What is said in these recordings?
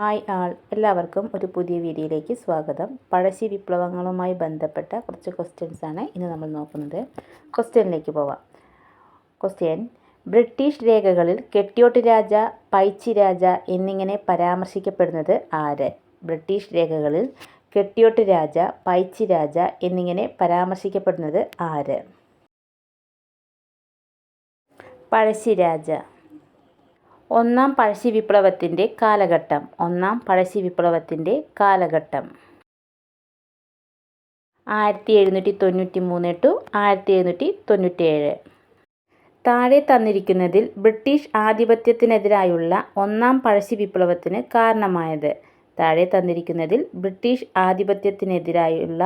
Hi ആൾ എല്ലാവർക്കും ഒരു പുതിയ വീഡിയോയിലേക്ക് സ്വാഗതം. പഴശ്ശി വിപ്ലവങ്ങളുമായി ബന്ധപ്പെട്ട കുറച്ച് ക്വസ്റ്റ്യൻസ് ആണ് ഇന്ന് നമ്മൾ നോക്കുന്നത്. ക്വസ്റ്റ്യനിലേക്ക് പോവാം. ക്വസ്റ്റ്യൻ ബ്രിട്ടീഷ് രേഖകളിൽ കെട്ടിയോട്ട് രാജ പൈച്ചി രാജ എന്നിങ്ങനെ പരാമർശിക്കപ്പെടുന്നത് ആര്? ബ്രിട്ടീഷ് രേഖകളിൽ കെട്ടിയോട്ട് രാജ പൈച്ചി രാജ എന്നിങ്ങനെ പരാമർശിക്കപ്പെടുന്നത് ആര്? പഴശ്ശിരാജ ഒന്നാം പഴശ്ശി വിപ്ലവത്തിന്റെ കാലഘട്ടം. ഒന്നാം പഴശ്ശി വിപ്ലവത്തിന്റെ കാലഘട്ടം. ആയിരത്തി എഴുന്നൂറ്റി തൊണ്ണൂറ്റി മൂന്ന് ടു ആയിരത്തി എഴുന്നൂറ്റി തൊണ്ണൂറ്റേഴ് താഴെ തന്നിരിക്കുന്നതിൽ ബ്രിട്ടീഷ് ആധിപത്യത്തിനെതിരായുള്ള ഒന്നാം പഴശ്ശി വിപ്ലവത്തിന് കാരണമായത്. താഴെ തന്നിരിക്കുന്നതിൽ ബ്രിട്ടീഷ് ആധിപത്യത്തിനെതിരായുള്ള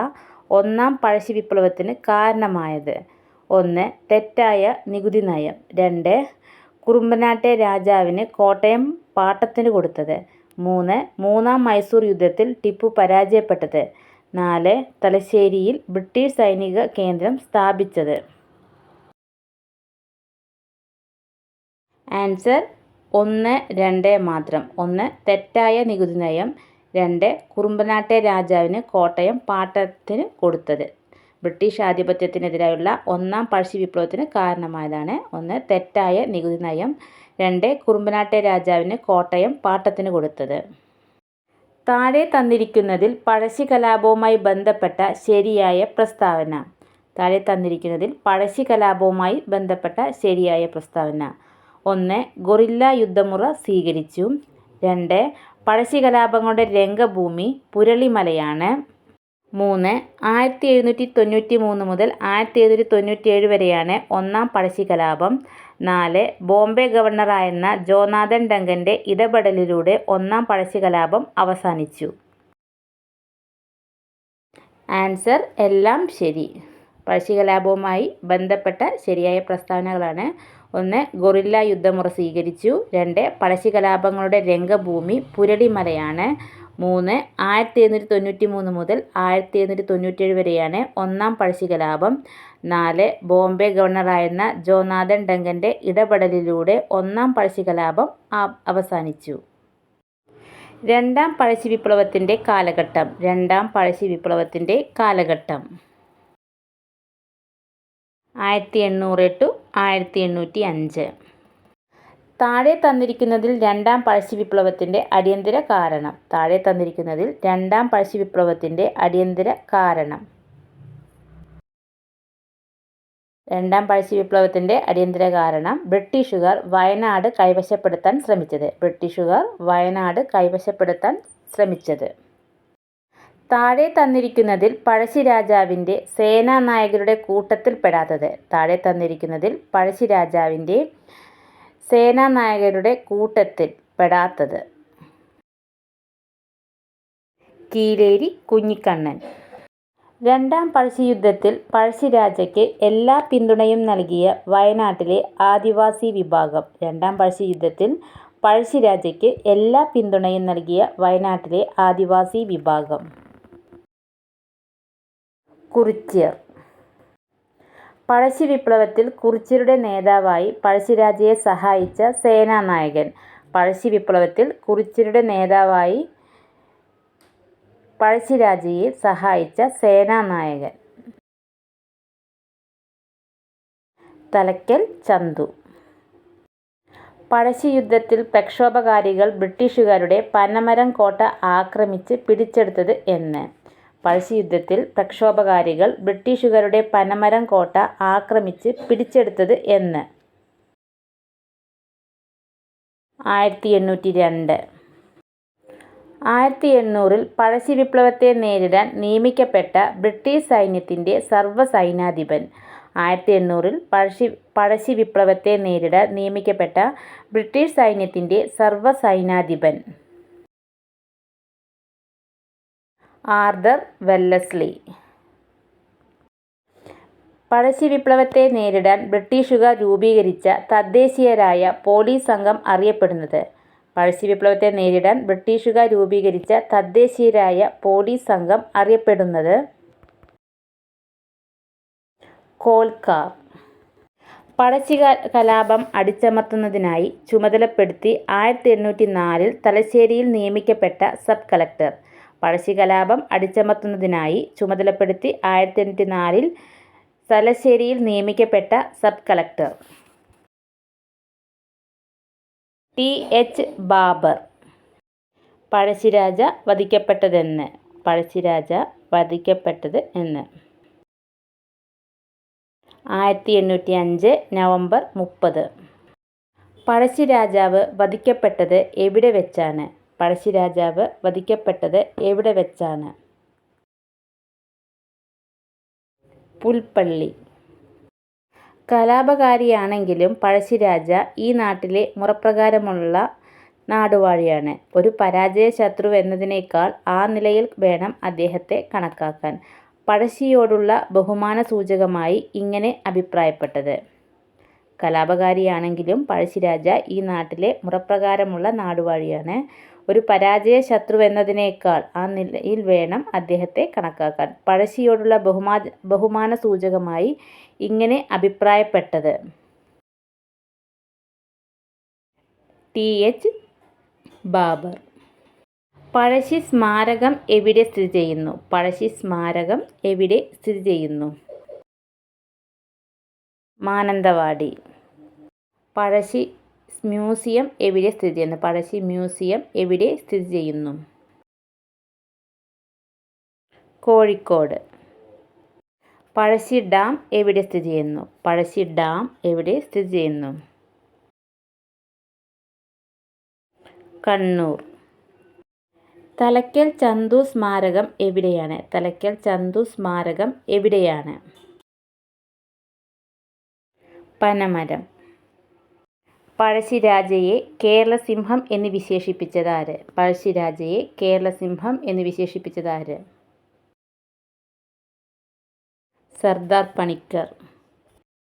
ഒന്നാം പഴശ്ശി വിപ്ലവത്തിന് കാരണമായത്. ഒന്ന് തെറ്റായ നികുതി നയം. രണ്ട് കുറുമ്പനാട്ടെ രാജാവിന് കോട്ടയം പാട്ടത്തിന് കൊടുത്തത്. മൂന്ന് മൂന്നാം മൈസൂർ യുദ്ധത്തിൽ ടിപ്പു പരാജയപ്പെട്ടത്. നാല് തലശ്ശേരിയിൽ ബ്രിട്ടീഷ് സൈനിക കേന്ദ്രം സ്ഥാപിച്ചത്. ആൻസർ ഒന്ന് രണ്ട് മാത്രം. ഒന്ന് തെറ്റായ നികുതി നയം. രണ്ട് കുറുമ്പനാട്ടെ രാജാവിന് കോട്ടയം പാട്ടത്തിന് കൊടുത്തത്. ബ്രിട്ടീഷ് ആധിപത്യത്തിനെതിരായുള്ള ഒന്നാം പഴശ്ശി വിപ്ലവത്തിന് കാരണമായതാണ്. ഒന്ന് തെറ്റായ നികുതി നയം. രണ്ട് കുറുമ്പനാട്ടെ രാജാവിന് കോട്ടയം പാട്ടത്തിന് കൊടുത്തത്. താഴെ തന്നിരിക്കുന്നതിൽ പഴശ്ശി കലാപവുമായി ബന്ധപ്പെട്ട ശരിയായ പ്രസ്താവന. താഴെ തന്നിരിക്കുന്നതിൽ പഴശ്ശി കലാപവുമായി ബന്ധപ്പെട്ട ശരിയായ പ്രസ്താവന. ഒന്ന് ഗൊറില്ല യുദ്ധമുറ സ്വീകരിച്ചു. രണ്ട് പഴശ്ശി കലാപങ്ങളുടെ രംഗഭൂമി പുരളിമലയാണ്. മൂന്ന് ആയിരത്തി എഴുന്നൂറ്റി തൊണ്ണൂറ്റി മൂന്ന് മുതൽ ആയിരത്തി എഴുന്നൂറ്റി തൊണ്ണൂറ്റി ഏഴ് വരെയാണ് ഒന്നാം പഴശ്ശി കലാപം നാല് ബോംബെ ഗവർണറായിരുന്ന ജോനാഥൻ ഡങ്കന്റെ ഇടപെടലിലൂടെ ഒന്നാം പഴശ്ശി കലാപം അവസാനിച്ചു. ആൻസർ എല്ലാം ശരി. പഴശ്ശി കലാപവുമായി ബന്ധപ്പെട്ട ശരിയായ പ്രസ്താവനകളാണ്. ഒന്ന് ഗൊറില്ല യുദ്ധമുറ സ്വീകരിച്ചു. രണ്ട് പഴശ്ശി കലാപങ്ങളുടെ രംഗഭൂമി പുരളിമലയാണ്. മൂന്ന്. ആയിരത്തി എഴുന്നൂറ്റി തൊണ്ണൂറ്റി മൂന്ന് മുതൽ ആയിരത്തി എഴുന്നൂറ്റി തൊണ്ണൂറ്റേഴ് വരെയാണ് ഒന്നാം പഴശ്ശി കലാപം നാല്. ബോംബെ ഗവർണറായിരുന്ന ജോനാഥൻ ഡങ്കന്റെ ഇടപെടലിലൂടെ ഒന്നാം പഴശ്ശി കലാപം അവസാനിച്ചു. രണ്ടാം പഴശ്ശി വിപ്ലവത്തിന്റെ കാലഘട്ടം. രണ്ടാം പഴശ്ശി വിപ്ലവത്തിന്റെ കാലഘട്ടം. ആയിരത്തി എണ്ണൂറ് ടു ആയിരത്തി എണ്ണൂറ്റി അഞ്ച് താഴെ തന്നിരിക്കുന്നതിൽ രണ്ടാം പഴശ്ശി വിപ്ലവത്തിന്റെ അടിയന്തര കാരണം. താഴെ തന്നിരിക്കുന്നതിൽ രണ്ടാം പഴശ്ശി വിപ്ലവത്തിന്റെ അടിയന്തര കാരണം. രണ്ടാം പഴശ്ശി വിപ്ലവത്തിന്റെ അടിയന്തര കാരണം ബ്രിട്ടീഷുകാർ വയനാട് കൈവശപ്പെടുത്താൻ ശ്രമിച്ചത്. ബ്രിട്ടീഷുകാർ വയനാട് കൈവശപ്പെടുത്താൻ ശ്രമിച്ചത്. താഴെ തന്നിരിക്കുന്നതിൽ പഴശ്ശി രാജാവിന്റെ സേനാനായകരുടെ കൂട്ടത്തിൽപ്പെടാത്തത്. താഴെ തന്നിരിക്കുന്നതിൽ പഴശ്ശി രാജാവിന്റെ സേനാനായകരുടെ കൂട്ടത്തിൽ പെടാത്തത്. കീലേരി കുഞ്ഞിക്കണ്ണൻ. രണ്ടാം പഴശ്ശിയുദ്ധത്തിൽ പഴശ്ശിരാജയ്ക്ക് എല്ലാ പിന്തുണയും നൽകിയ വയനാട്ടിലെ ആദിവാസി വിഭാഗം. രണ്ടാം പഴശ്ശിയുദ്ധത്തിൽ പഴശ്ശിരാജയ്ക്ക് എല്ലാ പിന്തുണയും നൽകിയ വയനാട്ടിലെ ആദിവാസി വിഭാഗം. കുറിച്യർ പഴശ്ശി വിപ്ലവത്തിൽ കുറിച്യരുടെ നേതാവായി പഴശ്ശിരാജയെ സഹായിച്ച സേനാനായകൻ. പഴശ്ശി വിപ്ലവത്തിൽ കുറിച്യരുടെ നേതാവായി പഴശ്ശിരാജയെ സഹായിച്ച സേനാനായകൻ. തലക്കൽ ചന്തു. പഴശ്ശി യുദ്ധത്തിൽ പ്രക്ഷോഭകാരികൾ ബ്രിട്ടീഷുകാരുടെ പനമരം കോട്ട ആക്രമിച്ച് പിടിച്ചെടുത്തത് എന്ന്. പഴശ്ശി യുദ്ധത്തിൽ പ്രക്ഷോഭകാരികൾ ബ്രിട്ടീഷുകാരുടെ പനമരം കോട്ട ആക്രമിച്ച് പിടിച്ചെടുത്തത് എന്ന്. ആയിരത്തി എണ്ണൂറ്റി രണ്ട് ആയിരത്തി എണ്ണൂറിൽ പഴശ്ശി വിപ്ലവത്തെ നേരിടാൻ നിയമിക്കപ്പെട്ട ബ്രിട്ടീഷ് സൈന്യത്തിന്റെ സർവസൈന്യാധിപൻ. ആയിരത്തി എണ്ണൂറിൽ പഴശ്ശി പഴശ്ശി വിപ്ലവത്തെ നേരിടാൻ നിയമിക്കപ്പെട്ട ബ്രിട്ടീഷ് സൈന്യത്തിന്റെ സർവസൈന്യാധിപൻ. Arthur Wellesley. പഴശ്ശി വിപ്ലവത്തെ നേരിടാൻ ബ്രിട്ടീഷുകാർ രൂപീകരിച്ച തദ്ദേശീയരായ പോലീസ് സംഘം അറിയപ്പെടുന്നത്. പഴശ്ശി വിപ്ലവത്തെ നേരിടാൻ ബ്രിട്ടീഷുകാർ രൂപീകരിച്ച തദ്ദേശീയരായ പോലീസ് സംഘം അറിയപ്പെടുന്നത് കോൽക്കാർ പഴശ്ശി കലാപം അടിച്ചമർത്തുന്നതിനായി ചുമതലപ്പെടുത്തി ആയിരത്തി എണ്ണൂറ്റി നാലിൽ തലശ്ശേരിയിൽ നിയമിക്കപ്പെട്ട സബ് കളക്ടർ. പഴശ്ശി കലാപം അടിച്ചമർത്തുന്നതിനായി ചുമതലപ്പെടുത്തി ആയിരത്തി എണ്ണൂറ്റി നാലിൽ തലശ്ശേരിയിൽ നിയമിക്കപ്പെട്ട sub collector. T. H. Baber. Pazhassi Raja വധിക്കപ്പെട്ടതെന്ന്. പഴശ്ശിരാജ വധിക്കപ്പെട്ടത് എന്ന്. ആയിരത്തി എണ്ണൂറ്റി അഞ്ച് നവംബർ മുപ്പത്. പഴശ്ശിരാജാവ് വധിക്കപ്പെട്ടത് എവിടെ വെച്ചാണ്? പഴശ്ശിരാജാവ് വധിക്കപ്പെട്ടത് എവിടെ വെച്ചാണ് പുൽപ്പള്ളി കലാപകാരിയാണെങ്കിലും പഴശ്ശിരാജ ഈ നാട്ടിലെ മുറപ്രകാരമുള്ള നാടുവാഴിയാണ്. ഒരു പരാജയ ശത്രു എന്നതിനേക്കാൾ ആ നിലയിൽ വേണം അദ്ദേഹത്തെ കണക്കാക്കാൻ. പഴശ്ശിയോടുള്ള ബഹുമാന സൂചകമായി ഇങ്ങനെ അഭിപ്രായപ്പെട്ടത്. കലാപകാരിയാണെങ്കിലും പഴശ്ശിരാജ ഈ നാട്ടിലെ മുറപ്രകാരമുള്ള നാടുവാഴിയാണ്. ഒരു പരാജയ ശത്രു എന്നതിനേക്കാൾ ആ നിലയിൽ വേണം അദ്ദേഹത്തെ കണക്കാക്കാൻ. പഴശ്ശിയോടുള്ള ബഹുമാ ബഹുമാന സൂചകമായി ഇങ്ങനെ അഭിപ്രായപ്പെട്ടത്. ടി. എച്ച്. ബാബർ. പഴശ്ശി സ്മാരകം എവിടെ സ്ഥിതി ചെയ്യുന്നു പഴശ്ശി സ്മാരകം എവിടെ സ്ഥിതി ചെയ്യുന്നു മാനന്തവാടി. പഴശ്ശി മ്യൂസിയം എവിടെ സ്ഥിതി ചെയ്യുന്നു പഴശ്ശി മ്യൂസിയം എവിടെ സ്ഥിതി ചെയ്യുന്നു കോഴിക്കോട്. പഴശ്ശി ഡാം എവിടെ സ്ഥിതി ചെയ്യുന്നു പഴശ്ശി ഡാം എവിടെ സ്ഥിതി ചെയ്യുന്നു കണ്ണൂർ. തലക്കൽ ചന്തു സ്മാരകം എവിടെയാണ്? തലക്കൽ ചന്തു സ്മാരകം എവിടെയാണ്? പനമരം. പഴശ്ശിരാജയെ കേരളസിംഹം എന്ന് വിശേഷിപ്പിച്ചതാര്? പഴശ്ശിരാജയെ കേരളസിംഹം എന്ന് വിശേഷിപ്പിച്ചതാര്? സർദാർ പണിക്കർ.